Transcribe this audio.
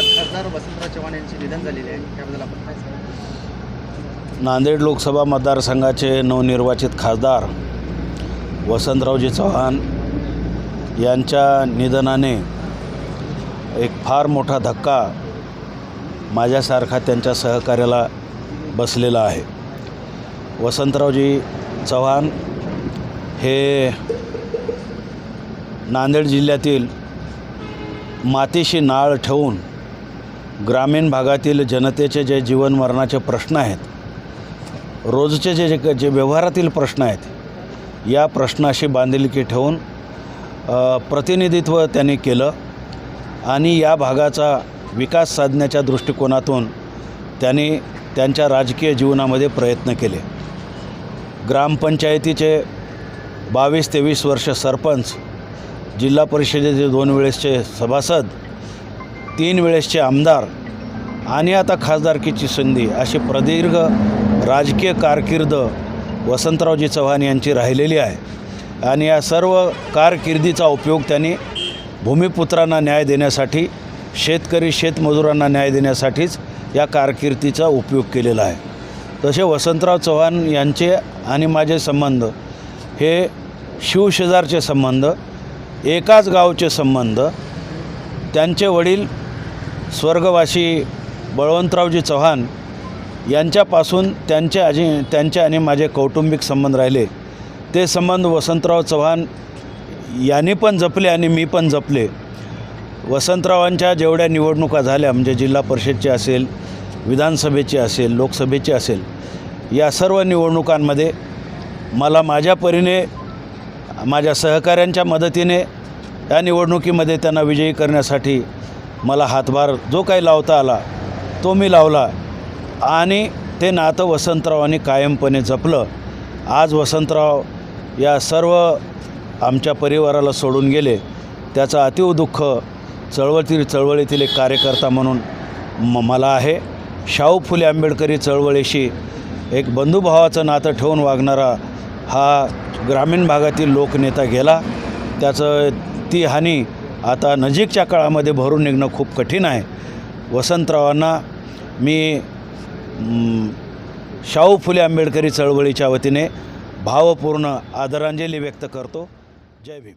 दिवंगत खासदार वसंतराव चव्हाण यांचे निधन झालेले आहे. त्याबद्दल आपण काय नांदेड लोकसभा मतदारसंघाचे नवनिर्वाचित खासदार वसंतरावजी चव्हाण यांच्या निधनाने एक फार मोठा धक्का माझ्यासारखा त्यांच्या सहकार्याला बसलेला आहे. वसंतरावजी चव्हाण हे नांदेड जिल्ह्यातील मातीशी नाळ ठेवून ग्रामीण भागातील जनतेचे जे जीवनमरणाचे प्रश्न आहेत रोजचे जे जे जे व्यवहारातील प्रश्न आहेत या प्रश्नाशी बांधिलकी ठेवून प्रतिनिधित्व त्यांनी केलं आणि या भागाचा विकास साधण्याच्या दृष्टिकोनातून त्यांनी त्यांच्या राजकीय जीवनामध्ये प्रयत्न केले. ग्रामपंचायतीचे बावीस तेवीस वर्ष सरपंच जिल्हा परिषदेचे दोन वेळेसचे सभासद तीन वेळेसचे आमदार आणि आता खासदारकीची संधी अशी प्रदीर्घ राजकीय कारकीर्द वसंतरावजी चव्हाण यांची राहिलेली आहे. आणि या सर्व कारकिर्दीचा उपयोग त्यांनी भूमिपुत्रांना न्याय देण्यासाठी शेतकरी शेतमजुरांना न्याय देण्यासाठीच या कारकिर्दीचा उपयोग केलेला आहे. तसे वसंतराव चव्हाण यांचे आणि माझे संबंध हे शिवशेजारचे संबंध एकाच गावचे संबंध त्यांचे वडील स्वर्गवासी बळवंतरावजी चव्हाण यांच्यापासून त्यांचे आजी त्यांचे आणि माझे कौटुंबिक संबंध राहिले. ते संबंध वसंतराव चव्हाण यांनी पण जपले आणि मी पण जपले. वसंतरावांच्या जेवढ्या निवडणुका झाल्या म्हणजे जिल्हा परिषदची असेल विधानसभेची असेल लोकसभेची असेल या सर्व निवडणुकांमध्ये मला माझ्या परीने माझ्या सहकाऱ्यांच्या मदतीने या निवडणुकीमध्ये त्यांना विजयी करण्यासाठी मला हातभार जो काही लावता आला तो मी लावला. आणि ते नातं वसंतरावांनी कायमपणे जपलं. आज वसंतराव या सर्व आमच्या परिवाराला सोडून गेले. त्याचं अतिव दुःख चळवळीतील चळवळीतील एक कार्यकर्ता म्हणून म मला आहे. शाहू फुले आंबेडकरी चळवळीशी एक बंधुभावाचं नातं ठेवून वागणारा हा ग्रामीण भागातील लोकनेता गेला. त्याचं ती हानी आता नजीकच्या काळामध्ये भरून निघणं खूप कठीण आहे. वसंतरावांना मी शाहू फुले आंबेडकरी चळवळीच्या वतीने भावपूर्ण आदरांजली व्यक्त करतो. जय भीम.